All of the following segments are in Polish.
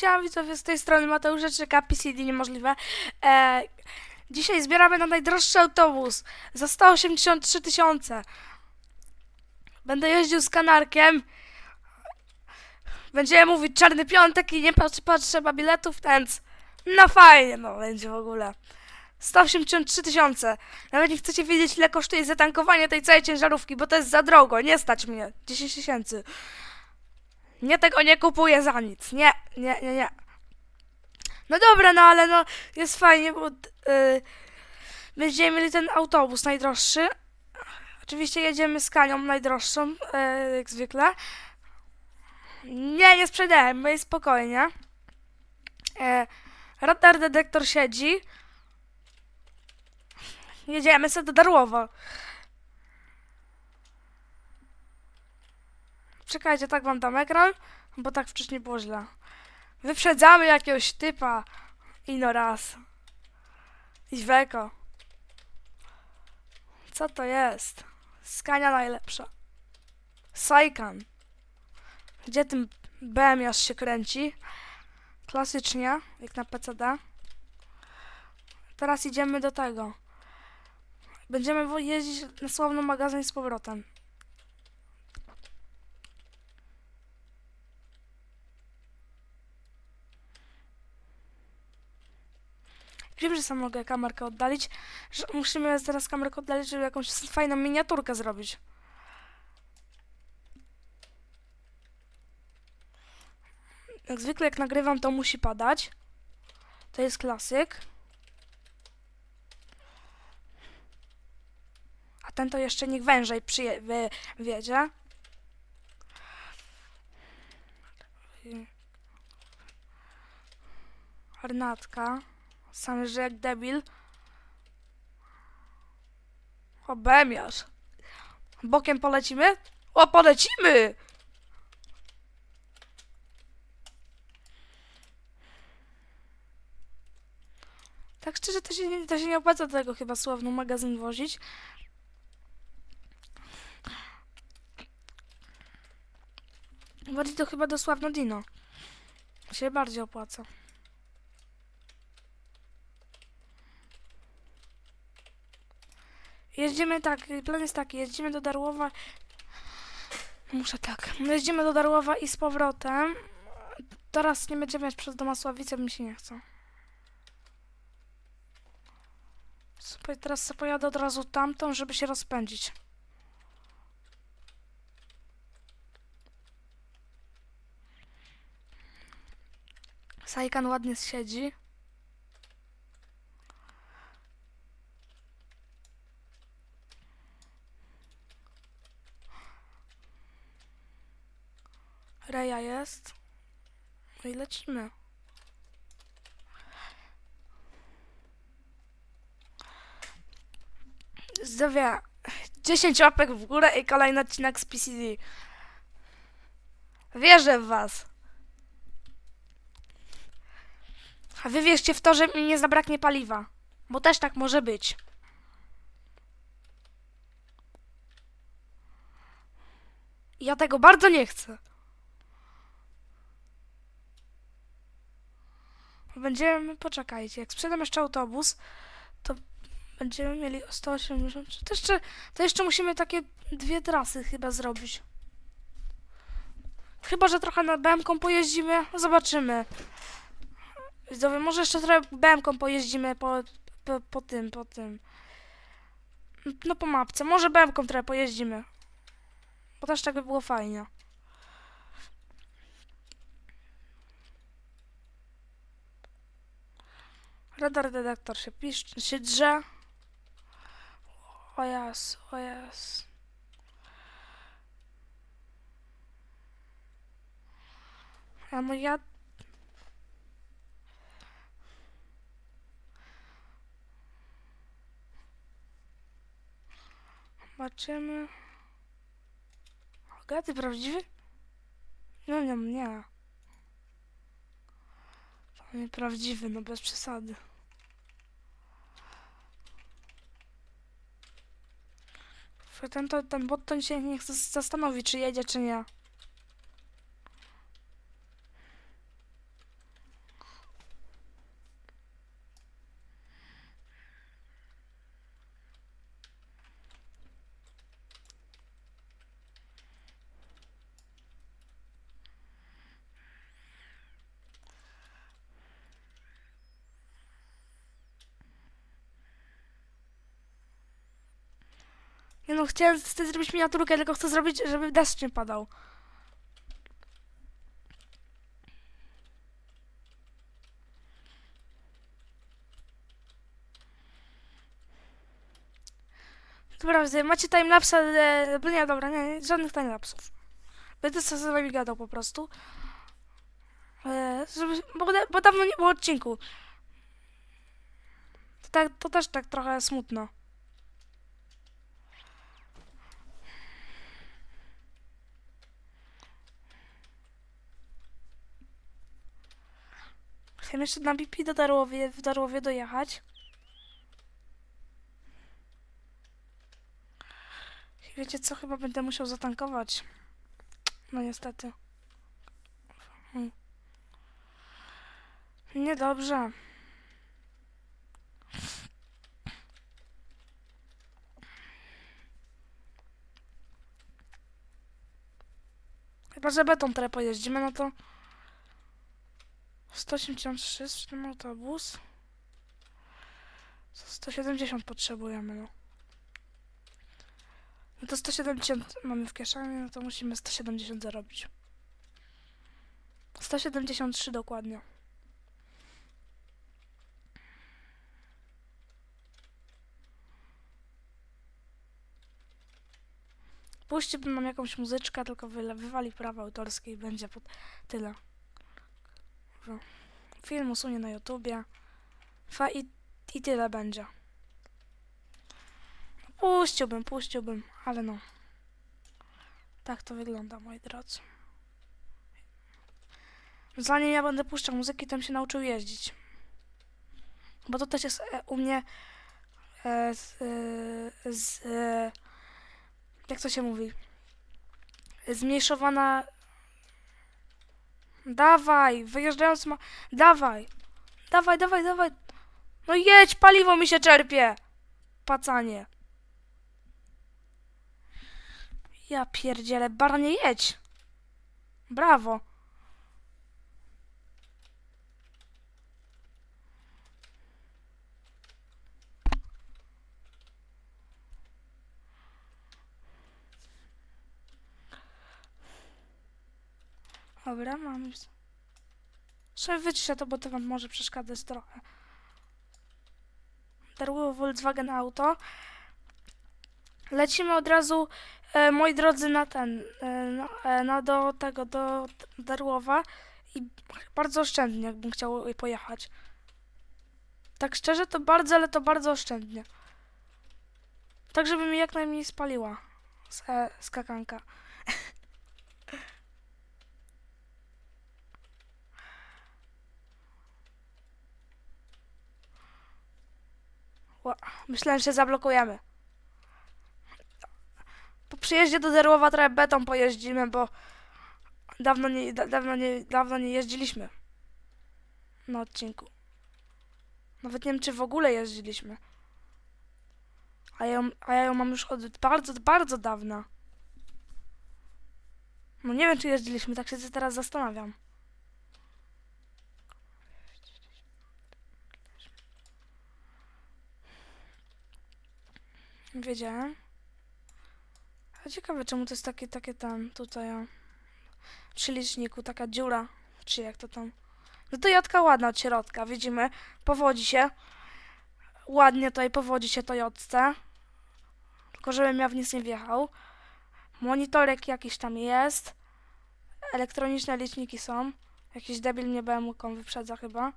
Siema widzowie, z tej strony Mateusz Rzeczyka, PCD niemożliwe. E, dzisiaj zbieramy na najdroższy autobus za 183 tysiące. Będę jeździł z kanarkiem. Będziemy mówić czarny piątek i nie patrz, potrzeba biletów, więc no fajnie, no będzie w ogóle. 183 tysiące. Nawet nie chcecie wiedzieć, ile kosztuje zatankowanie tej całej ciężarówki, bo to jest za drogo, nie stać mnie. 10 tysięcy. Nie tego nie kupuję za nic. Nie, nie, nie, nie. No dobra, no ale no jest fajnie, bo yy, będziemy mieli ten autobus najdroższy. Oczywiście jedziemy z Kanią najdroższą, yy, jak zwykle. Nie, nie sprzedajemy, spokojnie. Yy, radar detektor siedzi. Jedziemy sobie do Darłowa. Czekajcie, tak wam dam ekran, bo tak wcześniej było źle. Wyprzedzamy jakiegoś typa. Ino raz. Iweko. Co to jest? Skania najlepsza. Sajkan. Gdzie tym BM się kręci? Klasycznie, jak na PCD. Teraz idziemy do tego. Będziemy jeździć na sławny magazyn z powrotem. Wiem, że sam mogę kamerkę oddalić. Że musimy teraz kamerkę oddalić, żeby jakąś fajną miniaturkę zrobić. Jak zwykle jak nagrywam, to musi padać. To jest klasyk. A ten to jeszcze niech wężej przyje- wy- wiedzie. Arnatka. Sam że jak debil. O, bemiarz. Bokiem polecimy? O, polecimy! Tak szczerze, to się, to się nie opłaca tego chyba sławny magazyn wozić. Bardziej to chyba do Sławno Dino. Się bardziej opłaca. Jeździmy tak, plan jest taki, jeździmy do Darłowa. Muszę tak. Jeździmy do Darłowa i z powrotem. Teraz nie będziemy jechać przez Domasławice, mi się nie chce. Sobie, teraz sobie pojadę od razu tamtą, żeby się rozpędzić. Sajkan ładnie siedzi. Reja jest. No i lecimy. Zdrowia. 10 łapek w górę i kolejny odcinek z PCD. Wierzę w was. A wy wierzcie w to, że mi nie zabraknie paliwa. Bo też tak może być. Ja tego bardzo nie chcę. Będziemy, poczekajcie, jak sprzedam jeszcze autobus, to będziemy mieli o 180. To jeszcze, to jeszcze musimy takie dwie trasy chyba zrobić. Chyba, że trochę nad BM-ką pojeździmy, zobaczymy. Widzowie, może jeszcze trochę BM-ką pojeździmy po, po, po tym, po tym. No po mapce, może BM-ką trochę pojeździmy. Bo też tak by było fajnie. Radar detektor się pisz, się drze. O jas, o jas. Ja no ja... Zobaczymy. Prawdziwy? No nie, nie. Nie prawdziwy, no bez przesady. Ten, to, ten bot to się nie chce zastanowić, czy jedzie, czy nie. No chciałem chcę zrobić miniaturkę, tylko chcę zrobić, żeby deszcz nie padał. Dobra, macie timelapsa, e, bo nie, dobra, nie, nie, żadnych timelapsów. Będę sobie z wami gadał po prostu. E, żeby, bo, bo dawno nie było odcinku. To, tak, to też tak trochę smutno. Chcę jeszcze na BP do Darłowie, w Darłowie dojechać. I wiecie co, chyba będę musiał zatankować. No niestety. Hmm. Niedobrze. Chyba, że beton teraz pojeździmy, no to... 183 z tym autobus. 170 potrzebujemy, no. No to 170 mamy w kieszeni, no to musimy 170 zarobić. 173 dokładnie. Puściłbym nam jakąś muzyczkę, tylko wywali prawa autorskie i będzie pod tyle. Film usunie na YouTubie. Fa i, i tyle będzie. Puściłbym, puściłbym, ale no. Tak to wygląda, moi drodzy. Zanim ja będę puszczał muzyki, to się nauczył jeździć. Bo to też jest e, u mnie e, z, e, z e, jak to się mówi? Zmniejszowana Dawaj, wyjeżdżając ma... Dawaj! Dawaj, dawaj, dawaj! No jedź, paliwo mi się czerpie! Pacanie. Ja pierdzielę, baranie jedź! Brawo! Dobra, mam już. Sobie wyciszę to, bo to wam może przeszkadzać trochę. Darło Volkswagen Auto. Lecimy od razu, e, moi drodzy, na ten, e, na, e, na do tego, do Darłowa i bardzo oszczędnie, jakbym chciał pojechać. Tak szczerze, to bardzo, ale to bardzo oszczędnie. Tak, żeby mi jak najmniej spaliła e, skakanka. Myślałem, że zablokujemy. Po przyjeździe do Derłowa trochę beton pojeździmy, bo dawno nie, da, dawno nie, dawno nie jeździliśmy na odcinku. Nawet nie wiem, czy w ogóle jeździliśmy. A ja, a ja ją mam już od bardzo, bardzo dawna. No nie wiem, czy jeździliśmy, tak się teraz zastanawiam. Wiedziałem. A ciekawe, czemu to jest takie, takie tam, tutaj, o, przy liczniku, taka dziura, czy jak to tam. No to jadka ładna od środka, widzimy, powodzi się. Ładnie tutaj powodzi się to jodce. Tylko żebym ja w nic nie wjechał. Monitorek jakiś tam jest. Elektroniczne liczniki są. Jakiś debil mnie BMW-ką wyprzedza chyba.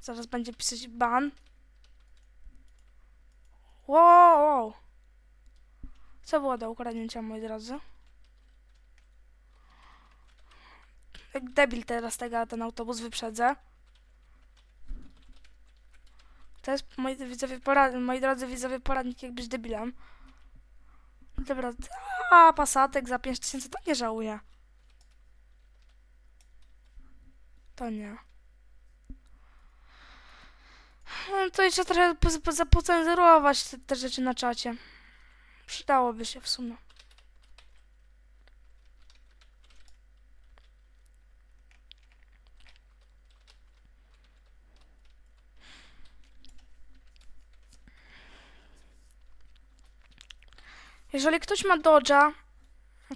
Zaraz będzie pisać ban. Wow. Co było do ukradnięcia, moi drodzy? Jak debil teraz tego, ten autobus wyprzedzę. To jest, moi widzowie, porad, moi drodzy widzowie, poradnik jak być debilem. Dobra, a pasatek za 5000 to nie żałuję. To nie. To jeszcze trochę poz- poz- pocenzurować te, te rzeczy na czacie. Przydałoby się w sumie. Jeżeli ktoś ma Dodge'a,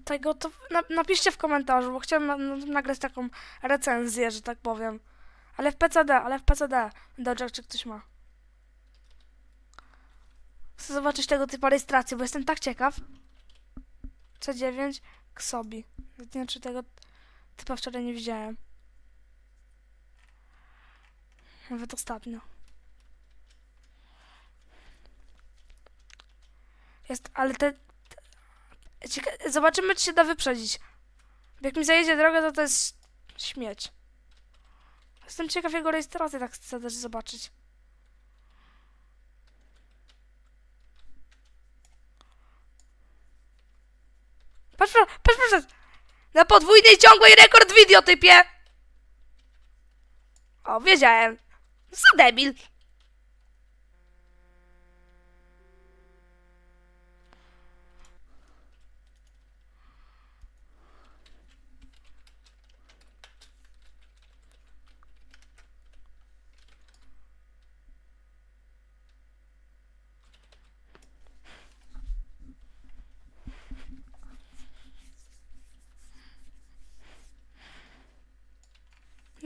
tego to na, napiszcie w komentarzu, bo chciałem na, na, nagrać taką recenzję, że tak powiem. Ale w PCD, ale w PCD. Dodge'a czy ktoś ma. Chcę zobaczyć tego typu rejestracji, bo jestem tak ciekaw. C9 Ksobi. Nie wiem, czy tego typa wczoraj nie widziałem. Nawet ostatnio. Jest, ale te... te zobaczymy, czy się da wyprzedzić. Jak mi zajedzie drogę, to to jest śmieć. Jestem ciekaw jego rejestracji, tak chcę też zobaczyć. Patrz, patrz, patrz! Na podwójnej ciągłej rekord videotypie! O, wiedziałem. Co debil.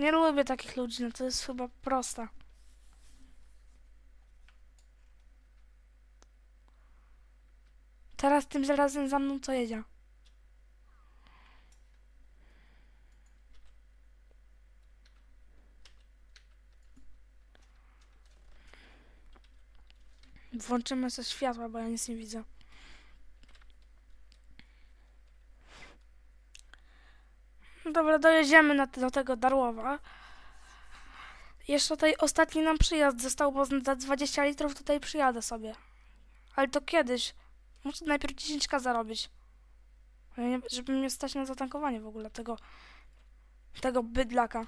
Nie lubię takich ludzi, no to jest chyba proste. Teraz tym razem za mną co jedzie? Włączymy sobie światła, bo ja nic nie widzę. Dobra, dojedziemy na, do tego Darłowa. Jeszcze tutaj ostatni nam przyjazd został, bo za 20 litrów tutaj przyjadę sobie. Ale to kiedyś. Muszę najpierw 10k zarobić. Nie- Żeby mnie stać na zatankowanie w ogóle tego, tego bydlaka.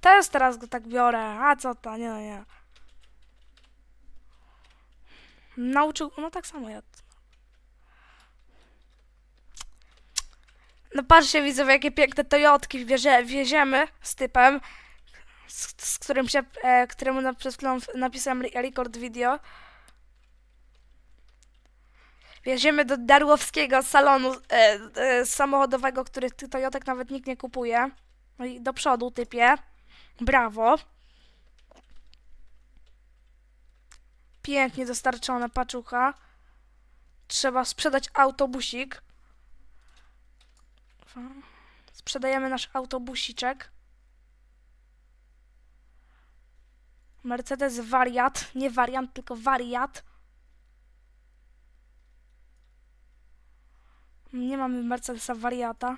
Teraz, teraz go tak biorę. A co to? Nie, nie. Nauczył, no tak samo ja. No patrzcie widzowie, jakie piękne Toyotki wiezie, wieziemy z typem, z, z którym się, e, któremu na, przed chwilą napisałem re- record video. Wieziemy do darłowskiego salonu e, e, samochodowego, który Toyotek nawet nikt nie kupuje. No i do przodu typie. Brawo. Pięknie dostarczone paczucha. Trzeba sprzedać autobusik. Sprzedajemy nasz autobusiczek. Mercedes wariat, nie wariant, tylko wariat. Nie mamy Mercedesa wariata.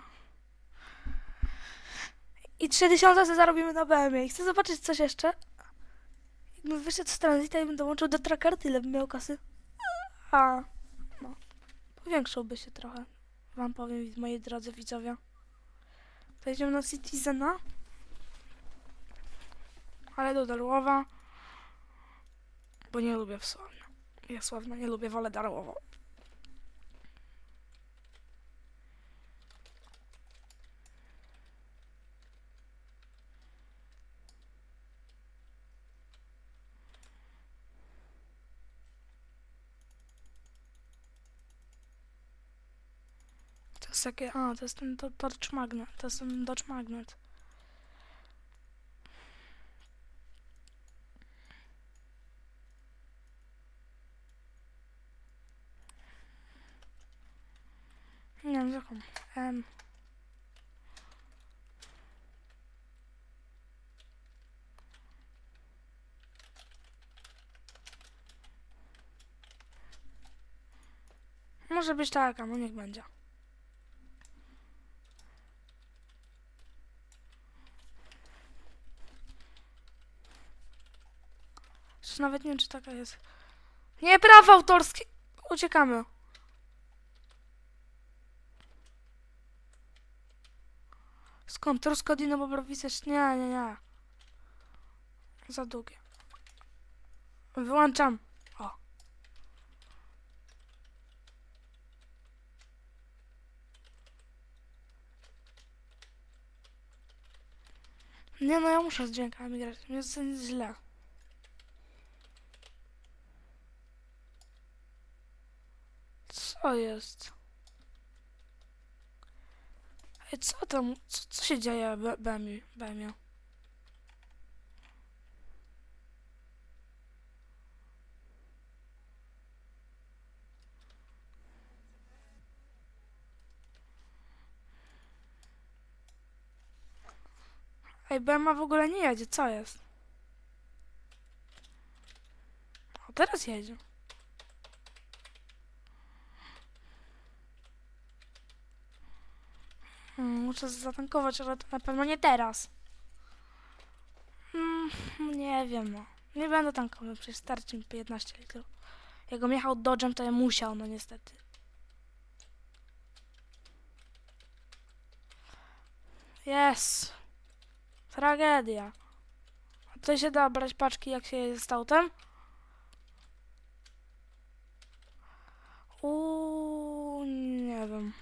I 3000 sobie zarobimy na BMW. Chcę zobaczyć coś jeszcze. Jakbym wyszedł z Transita i bym dołączył do Trackarty, ile bym miał kasy. A, no. Powiększyłby się trochę. Wam powiem, moi drodzy widzowie. Pojedziemy na Citizena. Ale do Darłowa. Bo nie lubię Wsławna. Ja Sławna nie lubię, wolę Darłowo. Takie, a, to jest ten Do- Dodge Magnet, to jest ten Dodge Magnet. Nie wiem, jaką. Em. Może być taka, no niech będzie. Już nawet nie wiem, czy taka jest. Nie, prawa autorskie! Uciekamy. Skąd? Truskadino Bobrowice? Nie, nie, nie. Za długie. Wyłączam. O. Nie no, ja muszę z dźwiękami grać. Jest źle. Co jest? Ej, co tam? Co, co się dzieje, Be- Bemi? Bemio? Ej, Bema w ogóle nie jedzie, co jest? O, teraz jedzie. Muszę zatankować, ale to na pewno nie teraz. Mm, nie wiem, no. Nie będę tankował, przecież starczy mi 15 litrów. Jakbym jechał Dodge'em, to ja musiał, no niestety. Jest. Tragedia. A tutaj się da brać paczki, jak się jest z autem? Uuu, nie wiem.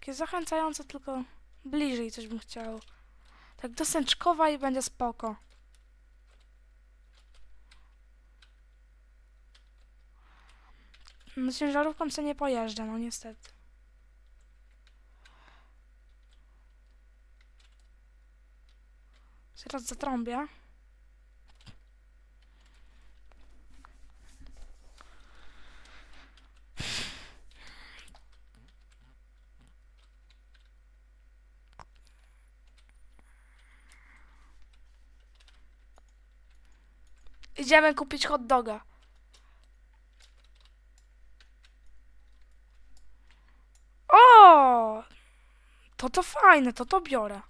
Takie zachęcające, tylko bliżej coś bym chciał. Tak do Sęczkowa i będzie spoko. No ciężarówką co nie pojeżdżę, no niestety. Zaraz zatrąbię. Idziemy kupić hot doga. O! To to fajne, to to biorę.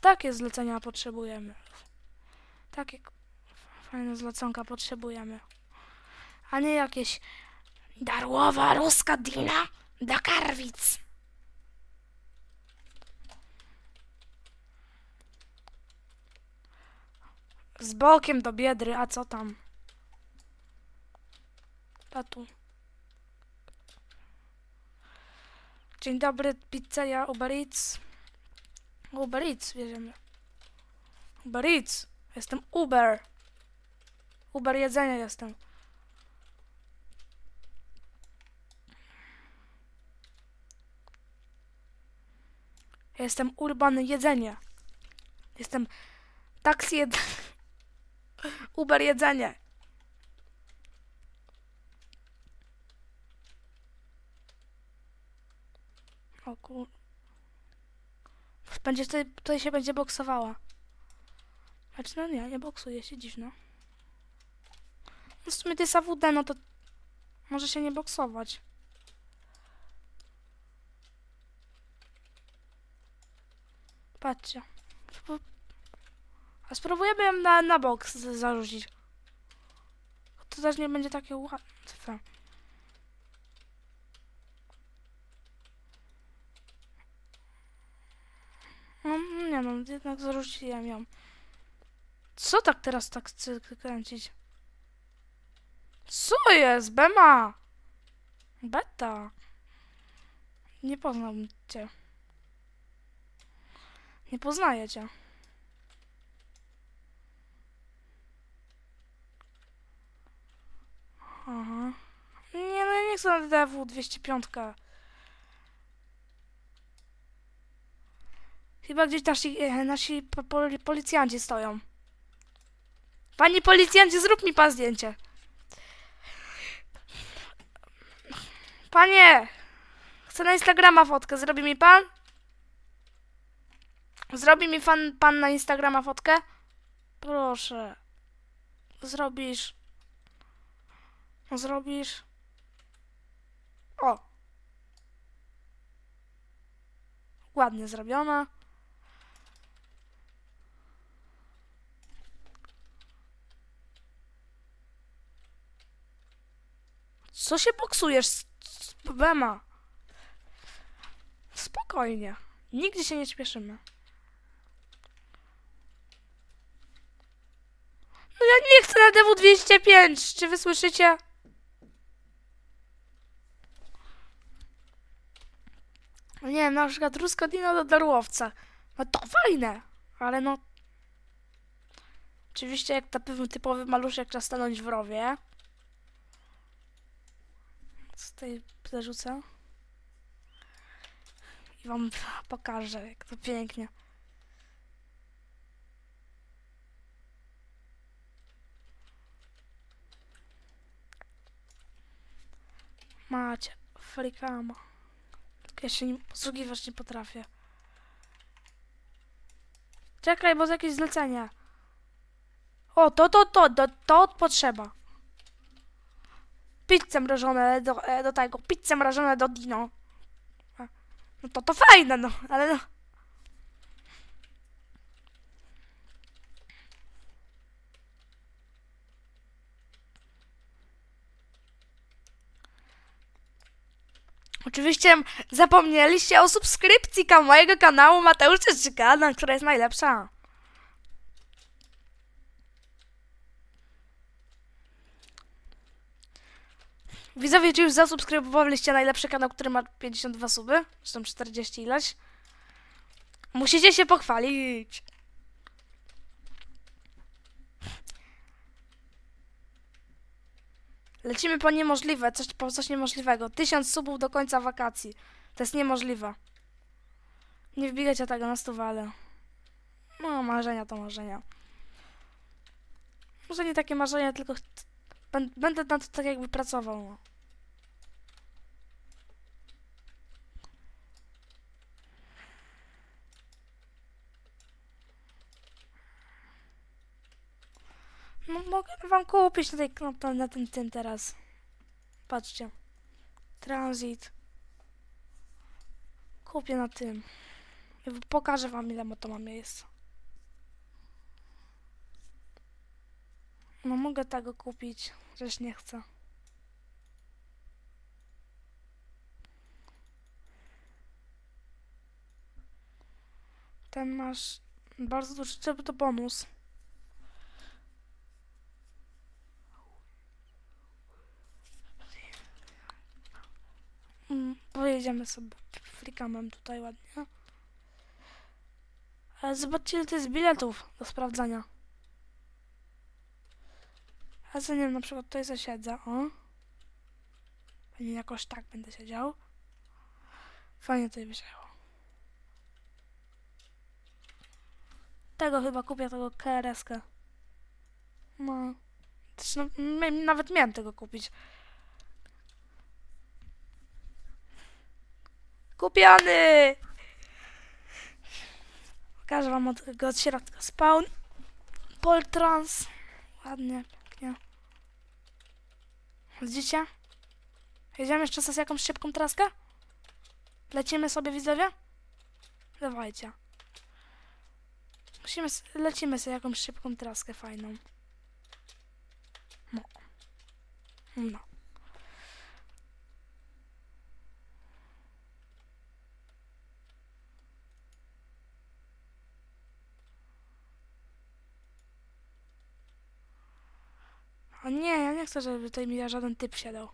Takie zlecenia potrzebujemy. Takie fajne zleconka potrzebujemy. A nie jakieś darłowa ruska dina do karwic. Z bokiem do biedry, a co tam? Tatu. Dzień dobry, pizzeria Uber Eats. Uber Eats, bierzemy. Uber Eats. Jestem Uber. Uber jedzenia jestem. Jestem Urban jedzenie. Jestem taksi jed... Uber jedzenie. O kur... Będzie tutaj, tutaj się będzie boksowała. Znaczy, no nie, nie boksuje się dziwno. No w sumie to jest AWD, no to może się nie boksować. Patrzcie. A spróbujemy ją na, na boks z- zarzucić. To też nie będzie takie łatwe. No, nie no, jednak zarzuciłem ją. Co tak teraz tak kręcić? Co jest? Bema! Beta! Nie poznam cię. Nie poznaję cię. Aha. Nie no, ja nie chcę na DW 205. Chyba gdzieś nasi, e, nasi po, poli- policjanci stoją. Panie policjancie, zrób mi pan zdjęcie. Panie! Chcę na Instagrama fotkę. Zrobi mi pan? Zrobi mi pan, pan na Instagrama fotkę? Proszę. Zrobisz. Zrobisz. O. Ładnie zrobiona. Co się boksujesz? z- Bema? Spokojnie. Nigdzie się nie śpieszymy. No ja nie chcę na DW205. Czy wy słyszycie? Nie wiem, na przykład ruska dino do darłowca. No to fajne, ale no... Oczywiście jak taki typowy maluszek trzeba stanąć w rowie. tutaj zarzucę. I wam pokażę, jak to pięknie. Macie, frikama. Ja się nim posługiwać nie potrafię. Czekaj, bo to jakieś zlecenie. O, to, to, to, to, to potrzeba. Pizze mrożone do, e, do tego, pizze mrożone do Dino. No to to fajne, no, ale no. Oczywiście zapomnieliście o subskrypcji mojego kanału Mateusz Czyszczyka, która jest najlepsza. Widzowie, czy już zasubskrybowaliście najlepszy kanał, który ma 52 suby? Zresztą 40 ileś. Musicie się pochwalić. Lecimy po niemożliwe, coś, po coś niemożliwego. Tysiąc subów do końca wakacji. To jest niemożliwe. Nie wbijajcie tego na stówę, ale... No, marzenia to marzenia. Może nie takie marzenia, tylko... Będę na to tak jakby pracował. No. No mogę wam kupić na, tej, na, na ten, ten teraz. Patrzcie. Transit. Kupię na tym. I pokażę wam ile to ma miejsca. No mogę tego kupić, chociaż nie chcę. Ten masz bardzo duży, to bonus. Mm, pojedziemy sobie flikamem tutaj ładnie. Ale zobaczcie ile to jest biletów do sprawdzania. A co nie wiem, na przykład tutaj zasiedzę, o. Pewnie jakoś tak będę siedział. Fajnie tutaj wyszło. Tego chyba kupię, tego KRS-kę. No. Zresztą, m- nawet miałem tego kupić. Kupiony! Pokażę wam od, go od środka. Spawn. Poltrans. Ładnie, pięknie. Widzicie? Jedziemy jeszcze z jakąś szybką traskę? Lecimy sobie, widzowie? Dawajcie. Musimy, lecimy sobie jakąś szybką traskę fajną. No. No. Nie, ja nie chcę, żeby tutaj mi żaden typ siadał.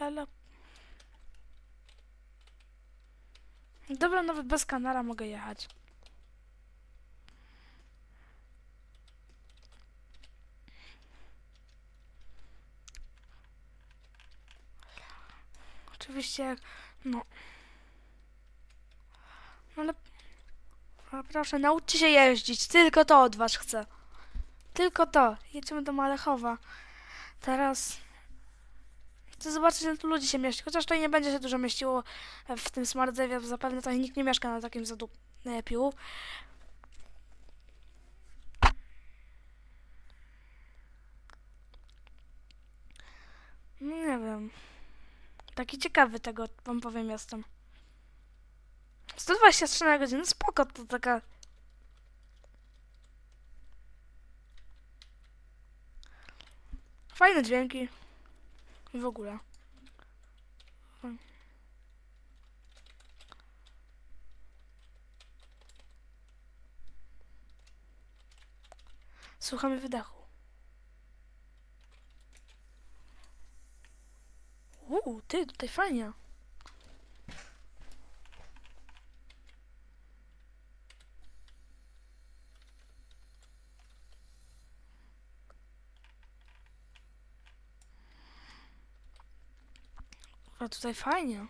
Lala. Dobra, nawet bez kanara mogę jechać. Oczywiście, no. No Ale, proszę, nauczcie się jeździć. Tylko to od was chcę. Tylko to. Jedziemy do Malechowa. Teraz Chcę zobaczyć, ile tu ludzi się mieści. Chociaż to nie będzie się dużo mieściło e, w tym smardzewie. Zapewne to nikt nie mieszka na takim zadupiu. No nie wiem. Taki ciekawy tego, wam powiem, jestem. 123 na godzinę, spoko, to taka... Fajne dźwięki. W ogóle. Słuchamy wydechu. Uuu, ty, tutaj fajnie. A tutaj fajnie.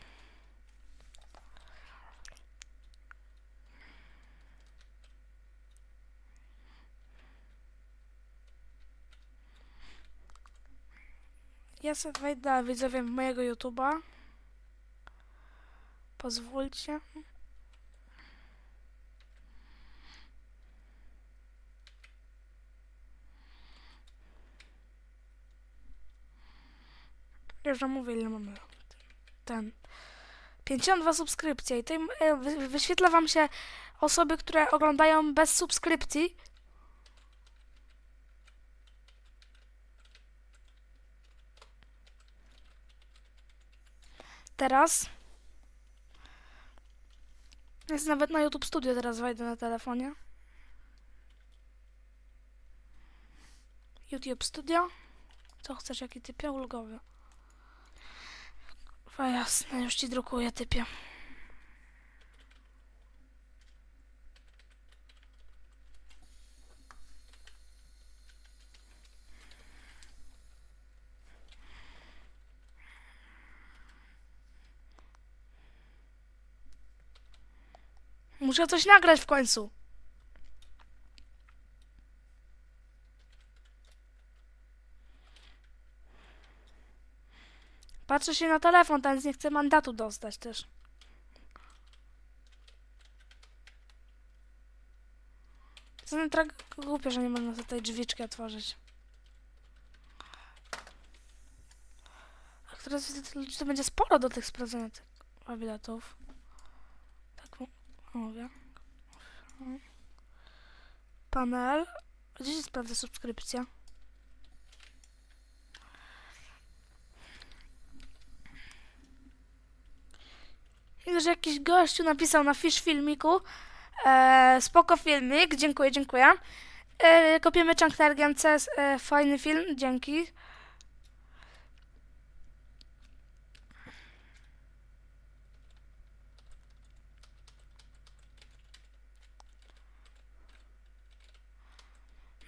Ja sobie wejdę widzowie mojego YouTube'a. Pozwólcie. Już wam mówię ile lat. Ten. 52 subskrypcje i tym e, wy- wyświetla wam się osoby, które oglądają bez subskrypcji. Teraz. Jest nawet na YouTube Studio, teraz wejdę na telefonie. YouTube Studio. Co chcesz, jaki typie? Ulgowy. O jasne, już ci drukuję typie. Muszę coś nagrać w końcu. Patrzę się na telefon, ten nie chce mandatu dostać też. To jest tak głupie, że nie można tutaj drzwiczki otworzyć. A teraz ludzi to będzie sporo do tych sprawdzenia tych biletów. Tak mówię. Panel. Gdzie się sprawdza subskrypcja? Że jakiś gościu napisał na Fish Filmiku. E, spoko filmik, dziękuję, dziękuję. E, kopiemy Chunk CS, e, fajny film, dzięki.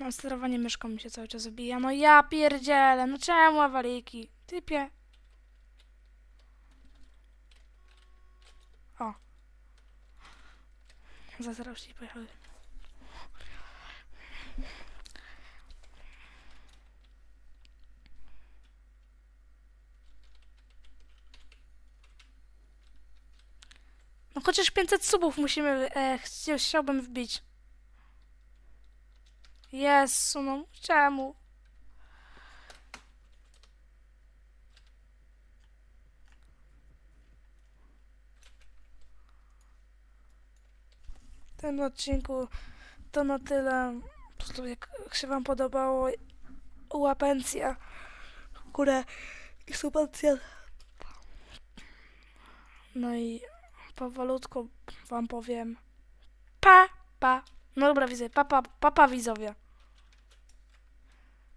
No, sterowanie myszką mi się cały czas zabija. No ja pierdzielę, no czemu awaliki? Typie. O. Zaraz się pojechały. No chociaż 500 subów musimy, e, chci- chciałbym wbić. Jezu, no czemu? W tym odcinku to na tyle. Po prostu jak się wam podobało łapencja, górę i subacja. No i powolutku wam powiem pa, pa. No dobra, widzę, papa, papa widzowie.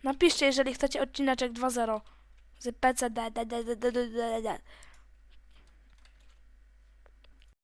Napiszcie, jeżeli chcecie odcineczek 2.0 z PCD.